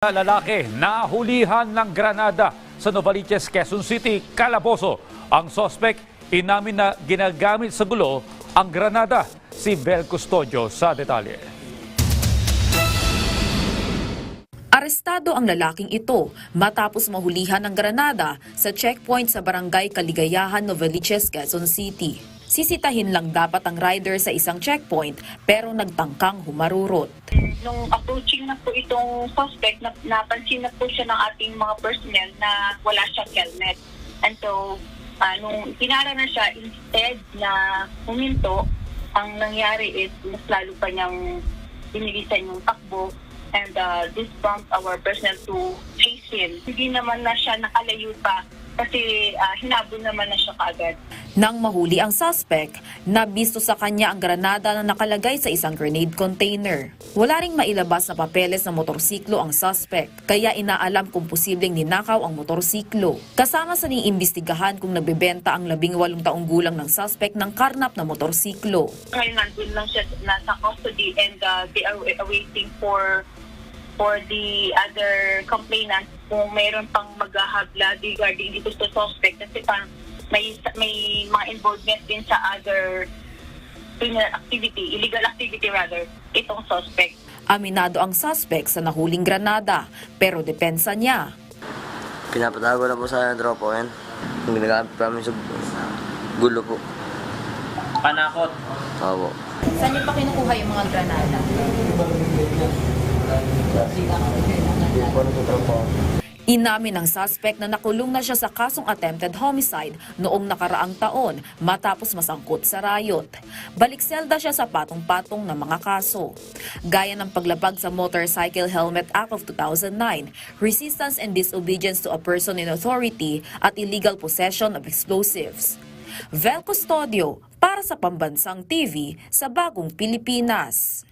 Lalaki nahulihan ng Granada sa Novaliches, Quezon City, Calabozo. Ang sospek inamin na ginagamit sa gulo ang Granada. Si Bel Custodio sa detalye. Arestado ang lalaking ito matapos mahulihan ng Granada sa checkpoint sa barangay Kaligayahan, Novaliches, Quezon City. Sisitahin lang dapat ang rider sa isang checkpoint pero nagtangkang humarurot. Nung approaching na po itong suspect, na, napansin na po siya ng ating mga personnel na wala siyang helmet. And so, ah, nung pinara na siya, instead na huminto, ang nangyari is mas lalo pa niyang binilisan yung takbo and uh, this prompts our personnel to chase him. Hindi naman na siya nakalayo pa kasi ah, hinabol naman na siya kaagad. Nang mahuli ang suspect, nabisto sa kanya ang granada na nakalagay sa isang grenade container. Wala ring mailabas na papeles ng motorsiklo ang suspect, kaya inaalam kung posibleng ninakaw ang motorsiklo. Kasama sa niimbestigahan kung nagbebenta ang labing walong taong gulang ng suspect ng karnap na motorsiklo. Ngayon nandun lang siya nasa custody and uh, they are awaiting for for the other complainants kung mayroon pang maghahabla regarding dito sa suspect kasi parang may may mga involvement din sa other criminal activity, illegal activity rather, itong suspect. Aminado ang suspect sa nahuling granada, pero depensa niya. Pinapatago lang po sa tropa ko yan. Yung ginagamit pa sa gulo po. Panakot. Opo. Saan niyo pa kinukuha yung mga granada? Inamin ng suspect na nakulong na siya sa kasong attempted homicide noong nakaraang taon matapos masangkot sa riot. Balikselda siya sa patong-patong na mga kaso. Gaya ng paglabag sa Motorcycle Helmet Act of 2009, resistance and disobedience to a person in authority at illegal possession of explosives. Vel Custodio para sa Pambansang TV sa Bagong Pilipinas.